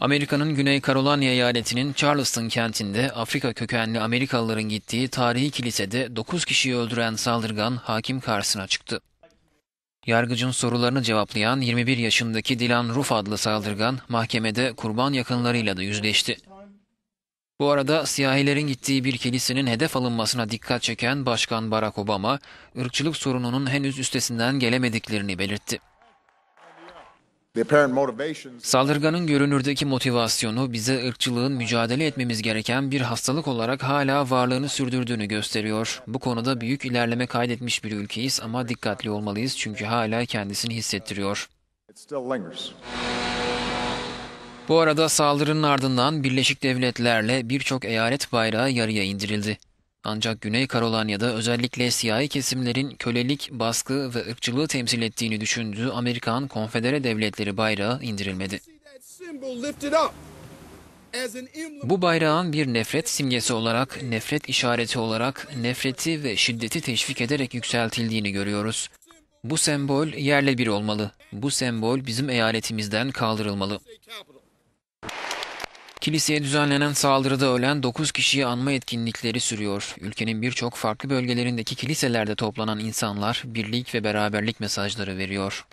Amerika'nın Güney Carolina eyaletinin Charleston kentinde Afrika kökenli Amerikalıların gittiği tarihi kilisede 9 kişiyi öldüren saldırgan hakim karşısına çıktı. Yargıcın sorularını cevaplayan 21 yaşındaki Dylan Roof adlı saldırgan mahkemede kurban yakınlarıyla da yüzleşti. Bu arada siyahilerin gittiği bir kilisenin hedef alınmasına dikkat çeken Başkan Barack Obama, ırkçılık sorununun henüz üstesinden gelemediklerini belirtti. Saldırganın görünürdeki motivasyonu bize ırkçılığın mücadele etmemiz gereken bir hastalık olarak hala varlığını sürdürdüğünü gösteriyor. Bu konuda büyük ilerleme kaydetmiş bir ülkeyiz ama dikkatli olmalıyız çünkü hala kendisini hissettiriyor. Bu arada saldırının ardından Birleşik Devletler'le birçok eyalet bayrağı yarıya indirildi. Ancak Güney Carolina'da özellikle siyahi kesimlerin kölelik, baskı ve ırkçılığı temsil ettiğini düşündüğü Amerikan Konfedere Devletleri bayrağı indirilmedi. Bu bayrağın bir nefret simgesi olarak, nefret işareti olarak nefreti ve şiddeti teşvik ederek yükseltildiğini görüyoruz. Bu sembol yerle bir olmalı. Bu sembol bizim eyaletimizden kaldırılmalı. Kiliseye düzenlenen saldırıda ölen 9 kişiyi anma etkinlikleri sürüyor. Ülkenin birçok farklı bölgelerindeki kiliselerde toplanan insanlar birlik ve beraberlik mesajları veriyor.